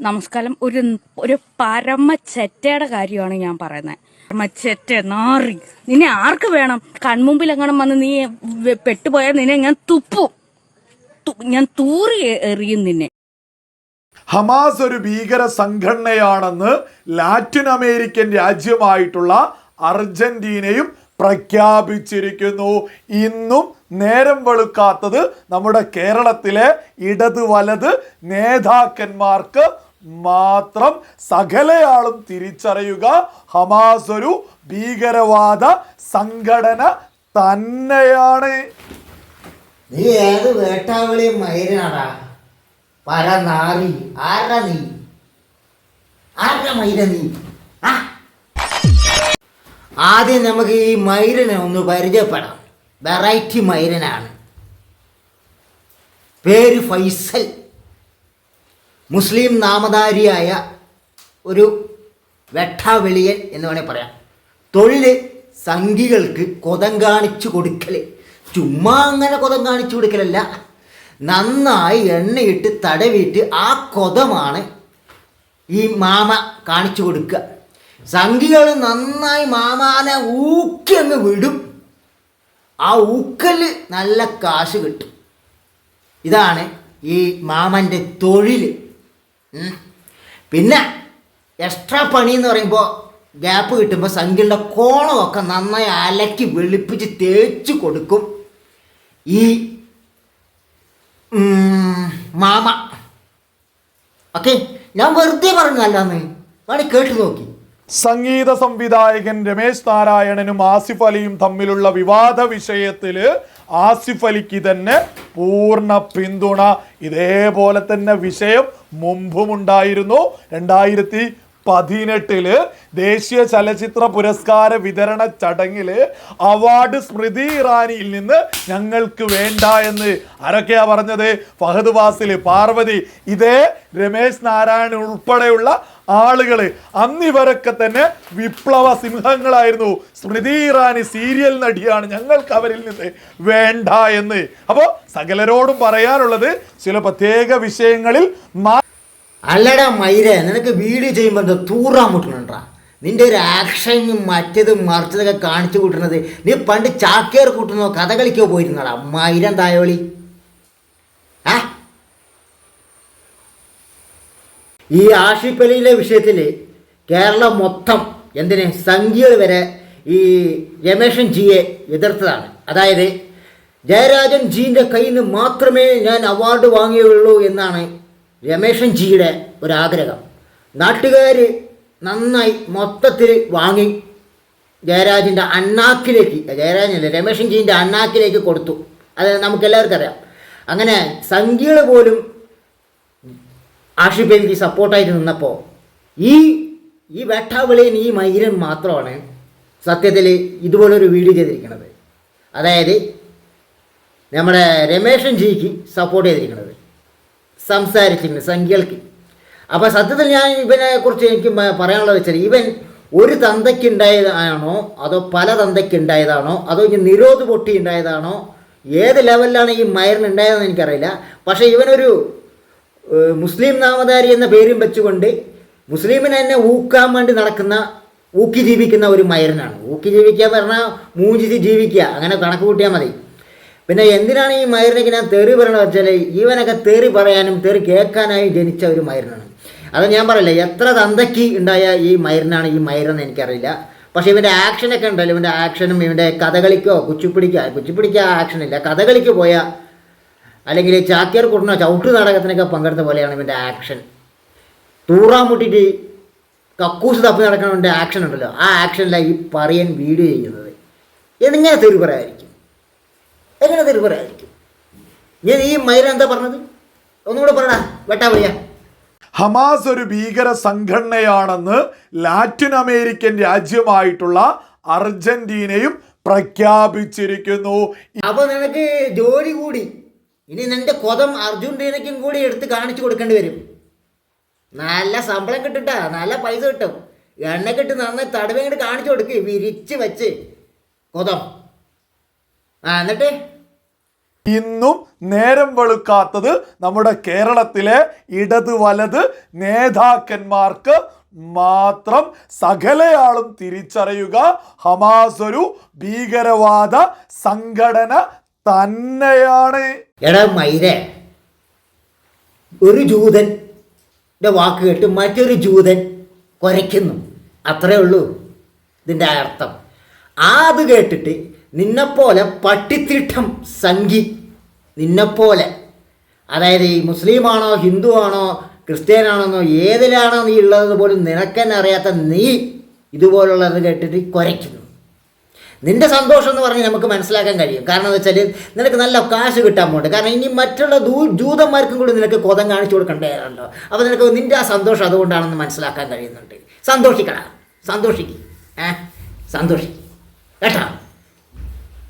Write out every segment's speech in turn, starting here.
നമസ്കാരം. ഒരു ഒരു പരമ ചെറ്റയുടെ കാര്യമാണ് ഞാൻ പറയുന്നത്. പരമച്ചെറ്റ ചെറ്റ നാറി. നിന്നെ ആർക്ക് വേണം? കൺമുമ്പിൽ എങ്ങനെ വന്ന് നീ പെട്ടുപോയാൽ നിന്നെ ഞാൻ തുപ്പും. ഞാൻ തൂറി എറിയും നിന്നെ. ഹമാസ് ഒരു ഭീകര സംഘടനയാണെന്ന് ലാറ്റിൻ അമേരിക്കൻ രാജ്യമായിട്ടുള്ള അർജന്റീനയും പ്രഖ്യാപിച്ചിരിക്കുന്നു. ഇന്നും നേരം വെളുക്കാത്തത് നമ്മുടെ കേരളത്തിലെ ഇടത് വലത് നേതാക്കന്മാർക്ക് മാത്രം സകലയാളും തിരിച്ചറിയുക. ഹമാസ് ഒരു ഭീകരവാദ സംഘടന തന്നെയാണ്. നീ ഏത് വേട്ടാവിളിയും മയിരനാടാ പരനാറി ആരാ നീ? ആരുടെ മയിര നീ? ആദ്യം നമുക്ക് ഈ മൈരനെ ഒന്ന് പരിചയപ്പെടാം. വെറൈറ്റി മൈരനാണ്. പേര് ഫൈസൽ. മുസ്ലിം നാമധാരിയായ ഒരു വെട്ടാവെളിയൻ എന്ന് വേണമെങ്കിൽ പറയാം. തൊഴിൽ സംഘികൾക്ക് കൊതം കാണിച്ചു കൊടുക്കൽ ചുമ്മാ അങ്ങനെ കൊതം കാണിച്ചു കൊടുക്കലല്ല. നന്നായി എണ്ണയിട്ട് തടവിയിട്ട് ആ കൊതമാണ് ഈ മാമ കാണിച്ചു കൊടുക്കുക. സംഘികൾ നന്നായി മാമാനെ ഊക്കി അങ്ങ് വിടും. ആ ഊക്കൽ നല്ല കാശ് കിട്ടും. ഇതാണ് ഈ മാമന്റെ തൊഴിൽ. പിന്നെ എക്സ്ട്രാ പണി എന്ന് പറയുമ്പോൾ ഗ്യാപ്പ് കിട്ടുമ്പോൾ സംഖ്യയുടെ കോണമൊക്കെ നന്നായി അലക്കി വെളുപ്പിച്ച് തേച്ച് കൊടുക്കും. ഈ മാമ. ഓക്കെ? ഞാൻ വെറുതെ പറഞ്ഞല്ലാന്ന് വേണി കേട്ടു നോക്കി. സംഗീത സംവിധായകൻ രമേശ് നാരായണനും ആസിഫ് അലിയും തമ്മിലുള്ള വിവാദ വിഷയത്തിൽ ആസിഫ് അലിക്ക് തന്നെ പൂർണ പിന്തുണ. ഇതേപോലെ തന്നെ വിഷയം മുമ്പും ഉണ്ടായിരുന്നു രണ്ടായിരത്തി പതിനെട്ടിൽ ദേശീയ ചലച്ചിത്ര പുരസ്കാര വിതരണ ചടങ്ങിൽ അവാർഡ് സ്മൃതി ഇറാനിയിൽ നിന്ന് ഞങ്ങൾക്ക് വേണ്ട എന്ന്. ആരൊക്കെയാ പറഞ്ഞത്? ഫഹദ് വാസിൽ പാർവതി. ഇതേ രമേശ് നാരായണൻ ഉൾപ്പെടെയുള്ള ആളുകൾ അന്ന് ഇവരൊക്കെ തന്നെ വിപ്ലവ സിംഹങ്ങളായിരുന്നു. സ്മൃതി ഇറാനി സീരിയൽ നടിയാണ് ഞങ്ങൾക്ക് അവരിൽ നിന്ന് വേണ്ട എന്ന്. അപ്പോൾ സകലരോടും പറയാനുള്ളത് ചില പ്രത്യേക വിഷയങ്ങളിൽ അല്ലടാ മൈര നിനക്ക് വീഡിയോ ചെയ്യുമ്പോൾ എന്താ തൂറാൻ മുട്ടണണ്ടാ. നിന്റെ ഒരു ആക്ഷനും മറ്റതും മറിച്ചതൊക്കെ കാണിച്ചു കൂട്ടുന്നത് നീ പണ്ട് ചാക്കേർ കൂട്ടുന്നോ കഥകളിക്കോ പോയിരുന്നടാ മൈരം തായോളി. ആ? ഈ ആഷിപ്പലിയിലെ വിഷയത്തിൽ കേരളം മൊത്തം എന്തിനെ സംഖ്യകൾ വരെ ഈ രമേശൻ ജിയെ എതിർത്തതാണ്. അതായത് ജയരാജൻ ജീന്റെ കയ്യിൽ നിന്ന് മാത്രമേ ഞാൻ അവാർഡ് വാങ്ങിയുള്ളൂ എന്നാണ് രമേശൻ ജിയുടെ ഒരാഗ്രഹം. നാട്ടുകാർ നന്നായി മൊത്തത്തിൽ വാങ്ങി ജയരാജിന്റെ അണ്ണാക്കിലേക്ക് ജയരാജനല്ല രമേശൻ ജിന്റെ അണ്ണാക്കിലേക്ക് കൊടുത്തു. അത് നമുക്കെല്ലാവർക്കും അറിയാം. അങ്ങനെ സംഖ്യകൾ പോലും ആഷിഫ് സപ്പോർട്ടായിട്ട് നിന്നപ്പോൾ ഈ ഈ വേട്ടാവിളിയൻ ഈ മൈരൻ മാത്രമാണ് സത്യത്തിൽ ഇതുപോലൊരു വീഡിയോ ചെയ്തിരിക്കുന്നത് അതായത് നമ്മുടെ രമേശൻ ജിക്ക് സപ്പോർട്ട് ചെയ്തിരിക്കുന്നത് സംസാരിച്ചിട്ടുണ്ട് സംഖ്യകൾക്ക് അപ്പോൾ സത്യത്തിൽ ഞാൻ ഇവനെ കുറിച്ച് എനിക്ക് പറയാനുള്ളത് വെച്ചാൽ ഇവൻ ഒരു തന്തയ്ക്കുണ്ടായതാണോ അതോ പല തന്തയ്ക്ക് ഉണ്ടായതാണോ അതോ ഇനി നിരോധ് പൊട്ടി ഉണ്ടായതാണോ ഏത് ലെവലിലാണ് ഈ മയറിന് ഉണ്ടായതെന്ന് എനിക്കറിയില്ല. പക്ഷേ ഇവനൊരു മുസ്ലിം നാമധാരി എന്ന പേരും വെച്ചുകൊണ്ട് മുസ്ലിമിനെ തന്നെ ഊക്കാൻ വേണ്ടി നടക്കുന്ന ഊക്കി ജീവിക്കുന്ന ഒരു മയറിനാണ് ഊക്കി ജീവിക്കുക പറഞ്ഞാൽ മൂഞ്ചിച്ച് ജീവിക്കുക. അങ്ങനെ കണക്ക് കൂട്ടിയാൽ മതി. പിന്നെ എന്തിനാണ് ഈ മയറിനേക്ക് ഞാൻ തെറി പറയണത് വെച്ചാൽ ഇവനൊക്കെ തെറി പറയാനും തെറി കേൾക്കാനായി ജനിച്ച ഒരു മയറിനാണ്. അത് ഞാൻ പറയില്ല എത്ര തന്തയ്ക്ക് ഉണ്ടായ ഈ മയറിനാണ് ഈ മയറെന്ന് എനിക്കറിയില്ല. പക്ഷേ ഇവന്റെ ആക്ഷനൊക്കെ ഉണ്ടല്ലോ ഇവന്റെ ആക്ഷനും ഇവന്റെ കഥകളിക്കോ കുച്ചിപ്പിടിക്കോ കുച്ചിപ്പിടിക്കോ ആക്ഷൻ ഇല്ല കഥകളിക്ക് പോയ അല്ലെങ്കിൽ ചാക്യാർ കുട്ടനോ ചവിട്ട് നാടകത്തിനൊക്കെ പങ്കെടുത്ത പോലെയാണ് ഇവന്റെ ആക്ഷൻ. തൂറാൻ മുട്ടിട്ട് കക്കൂസ് തപ്പി നടക്കണവന്റെ ആക്ഷൻ ഉണ്ടല്ലോ ആ ആക്ഷനിലാണ് ഈ പറയൻ വീഡിയോ ചെയ്യുന്നത്. എന്നിങ്ങനെ തെറി പറയായിരിക്കും എങ്ങനെ പറയായിരിക്കും ഞാൻ ഈ മൈര എന്താ പറഞ്ഞത്? ഒന്നുകൂടെ പറടാ വെട്ടാ വയ്യ ഹമാസ് ഒരു ഭീകര സംഘടനയാണെന്ന് ലാറ്റിൻ അമേരിക്കൻ രാജ്യമായിട്ടുള്ള അർജന്റീനയും പ്രഖ്യാപിച്ചിരിക്കുന്നു. അപ്പൊ നിനക്ക് ജോലി കൂടി. ഇനി നിന്റെ കൊതം അർജന്റീനയ്ക്കും കൂടി എടുത്ത് കാണിച്ചു കൊടുക്കേണ്ടി വരും. നല്ല ശമ്പളം കിട്ടുട്ടാ നല്ല പൈസ കിട്ടും. എണ്ണ കിട്ടി നന്നായി തടവേ കാണിച്ചു കൊടുക്ക് വിരിച്ച് വെച്ച്. കൊതം. ആ എന്നിട്ട്? ഇന്നും നേരം വെളുക്കാത്തത് നമ്മുടെ കേരളത്തിലെ ഇടത് വലത് നേതാക്കന്മാർക്ക് മാത്രം സകലയാളും തിരിച്ചറിയുക ഹമാസ് ഒരു ഭീകരവാദ സംഘടന തന്നെയാണ്. എടാ മൈരേ ഒരു ജൂതന്റെ വാക്ക് കേട്ട് മറ്റൊരു ജൂതൻ കുരയ്ക്കുന്നു. അത്രേ ഉള്ളൂ ഇതിന്റെ അർത്ഥം. ആ അത് കേട്ടിട്ട് നിന്നെപ്പോലെ പട്ടിത്തിട്ടം സംഘി നിന്നെപ്പോലെ. അതായത് ഈ മുസ്ലിമാണോ ഹിന്ദു ആണോ ക്രിസ്ത്യാനാണെന്നോ ഏതിലാണോ നീ ഉള്ളത് പോലും നിനക്കെന്നെ അറിയാത്ത നീ ഇതുപോലുള്ളത് കേട്ടിട്ട് കുരയ്ക്കുന്നു. നിന്റെ സന്തോഷം എന്ന് പറഞ്ഞ് നമുക്ക് മനസ്സിലാക്കാൻ കഴിയും. കാരണം എന്താ വെച്ചാൽ നിനക്ക് നല്ല കാശ് കിട്ടാൻ പോകുന്നുണ്ട് കാരണം ഇനി മറ്റുള്ള ദൂ ജൂതന്മാർക്കും കൂടി നിനക്ക് കൊതം കാണിച്ചു കൊടുക്കേണ്ടതുണ്ടോ അപ്പോൾ നിനക്ക് നിന്റെ ആ സന്തോഷം അതുകൊണ്ടാണെന്ന് മനസ്സിലാക്കാൻ കഴിയുന്നുണ്ട്. സന്തോഷിക്കടാ. സന്തോഷിക്കും. ഏ? സന്തോഷിക്കും. കേട്ടോ?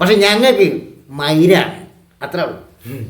പക്ഷെ ഞങ്ങൾക്ക് മൈരാണ്. അത്രേ ഉള്ളൂ. Mm.